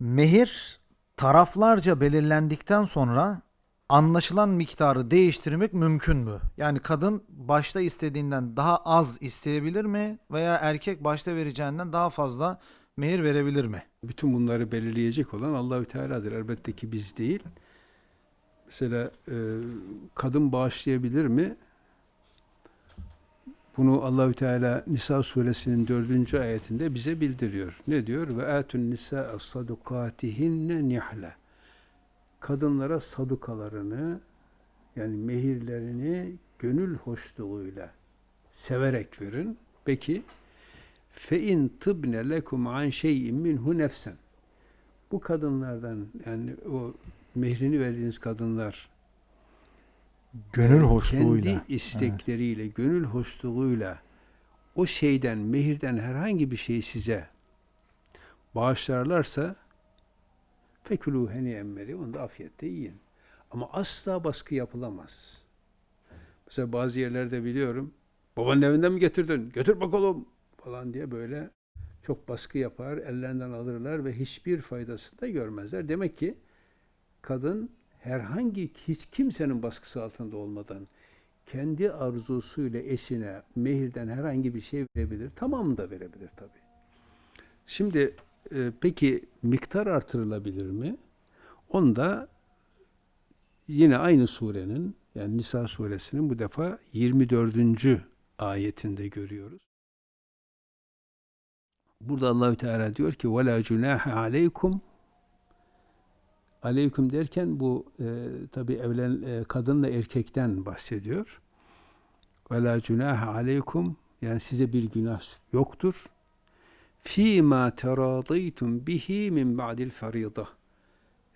Mehir taraflarca belirlendikten sonra anlaşılan miktarı değiştirmek mümkün mü? Yani kadın başta istediğinden daha az isteyebilir mi veya erkek başta vereceğinden daha fazla mehir verebilir mi? Bütün bunları belirleyecek olan Allahü Teala'dır. Elbette ki biz değil. Mesela e, kadın bağışlayabilir mi? Bunu Allahü Teala Nisa suresinin dördüncü ayetinde bize bildiriyor. Ne diyor? Ve atun nisa sadukatihinne nihla. Kadınlara sadukalarını yani mehirlerini gönül hoşluğuyla severek verin. Peki fe in tıbne lekum an şey'in minhu nefsen. Bu kadınlardan yani o mehrini verdiğiniz kadınlar Gönül hoşluğuyla. kendi istekleriyle, gönül hoşluğuyla o şeyden, mehirden herhangi bir şeyi size bağışlarlarsa fekulu heni emmeri onu da afiyetle yiyin. Ama asla baskı yapılamaz. Mesela bazı yerlerde biliyorum babanın evinden mi getirdin? Götür bakalım falan diye böyle çok baskı yapar, ellerinden alırlar ve hiçbir faydasını da görmezler. Demek ki kadın herhangi hiç kimsenin baskısı altında olmadan kendi arzusuyla eşine mehirden herhangi bir şey verebilir. Tamamını da verebilir tabii. Şimdi e, peki miktar artırılabilir mi? Onda yine aynı surenin yani Nisa suresinin bu defa 24. ayetinde görüyoruz. Burada Allahü Teala diyor ki: "Ve la cunaha aleykum Aleyküm derken bu e, tabi evlen e, kadınla erkekten bahsediyor. Ve la cunahe aleykum yani size bir günah yoktur. Fi ma teradıytum bihi min ba'dil farida.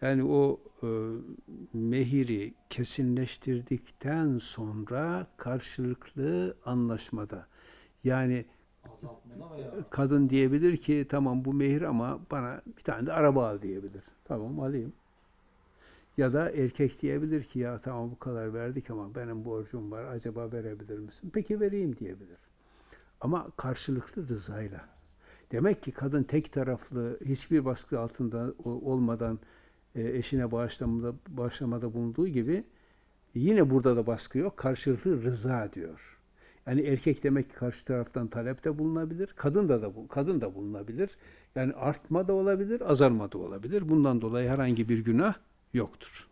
Yani o e, mehiri kesinleştirdikten sonra karşılıklı anlaşmada. Yani kadın diyebilir ki tamam bu mehir ama bana bir tane de araba al diyebilir. Tamam alayım. Ya da erkek diyebilir ki ya tamam bu kadar verdik ama benim borcum var acaba verebilir misin? Peki vereyim diyebilir. Ama karşılıklı rızayla. Demek ki kadın tek taraflı hiçbir baskı altında olmadan e, eşine bağışlamada, bağışlamada bulunduğu gibi yine burada da baskı yok. Karşılıklı rıza diyor. Yani erkek demek ki karşı taraftan talepte bulunabilir. Kadın da da kadın da bulunabilir. Yani artma da olabilir, azalma da olabilir. Bundan dolayı herhangi bir günah yoktur.